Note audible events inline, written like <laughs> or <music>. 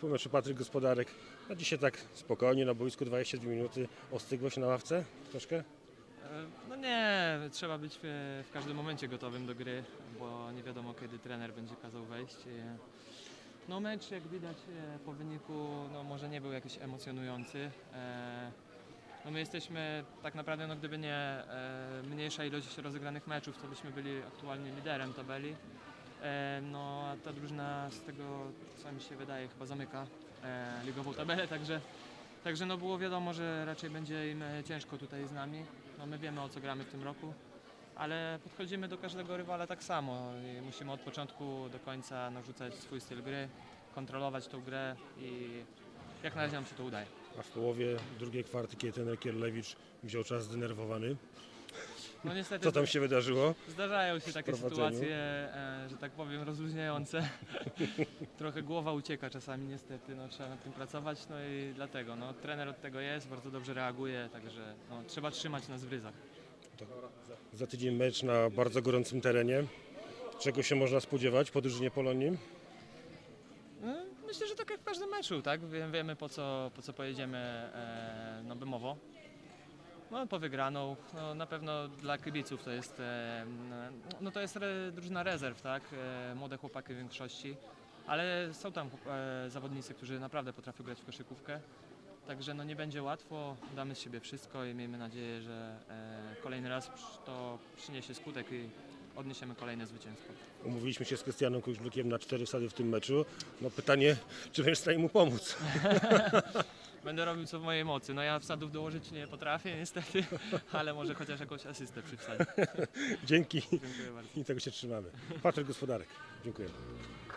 Po meczu Patryk Gospodarek, a dzisiaj tak spokojnie na boisku 22 minuty, ostygło się na ławce troszkę? E, No nie, trzeba być w, w każdym momencie gotowym do gry, bo nie wiadomo kiedy trener będzie kazał wejść. E, No mecz jak widać e, po wyniku no może nie był jakiś emocjonujący. No my jesteśmy tak naprawdę, no gdyby nie mniejsza ilość rozegranych meczów, to byśmy byli aktualnie liderem tabeli. E, No a ta drużyna z tego co mi się wydaje chyba zamyka e, ligową tabelę, także Także no było wiadomo, że raczej będzie im e, ciężko tutaj z nami. No my wiemy o co gramy w tym roku, ale podchodzimy do każdego rywala tak samo i musimy od początku do końca narzucać swój styl gry, kontrolować tą grę i jak na razie nam się to udaje. A w połowie drugiej kwarty, kiedy trener Kierlewicz wziął czas zdenerwowany, No niestety co tam się wydarzyło? zdarzają się takie sytuacje, e, że tak powiem, rozluźniające. <laughs> Trochę głowa ucieka czasami niestety, no, trzeba nad tym pracować, no i dlatego, no, trener od tego jest, bardzo dobrze reaguje, także no, trzeba trzymać nas w ryzach. Za tydzień mecz na bardzo gorącym terenie. Czego się można spodziewać po drużynie Polonii? No, Myślę, że tak jak w każdym meczu, tak? Wie- Wiemy po co, po co pojedziemy e, no, Bemowo. No, po wygraną. No, na pewno dla kibiców to jest, e, no, to jest re, drużyna rezerw, tak? E, młode chłopaki w większości, ale są tam e, zawodnicy, którzy naprawdę potrafią grać w koszykówkę. Także no, nie będzie łatwo, damy z siebie wszystko i miejmy nadzieję, że e, kolejny raz to przyniesie skutek i odniesiemy kolejne zwycięstwo. Umówiliśmy się z Krystianem Kuźniukiem na cztery wsady w tym meczu. No pytanie, czy będziesz w stanie mu pomóc? <laughs> Będę robił co w mojej mocy. No ja wsadów dołożyć nie potrafię niestety, <laughs> ale może chociaż jakąś asystę przy wsadzie. <laughs> Dzięki Dziękuję bardzo. i tego się trzymamy. Patryk Gospodarek, dziękuję.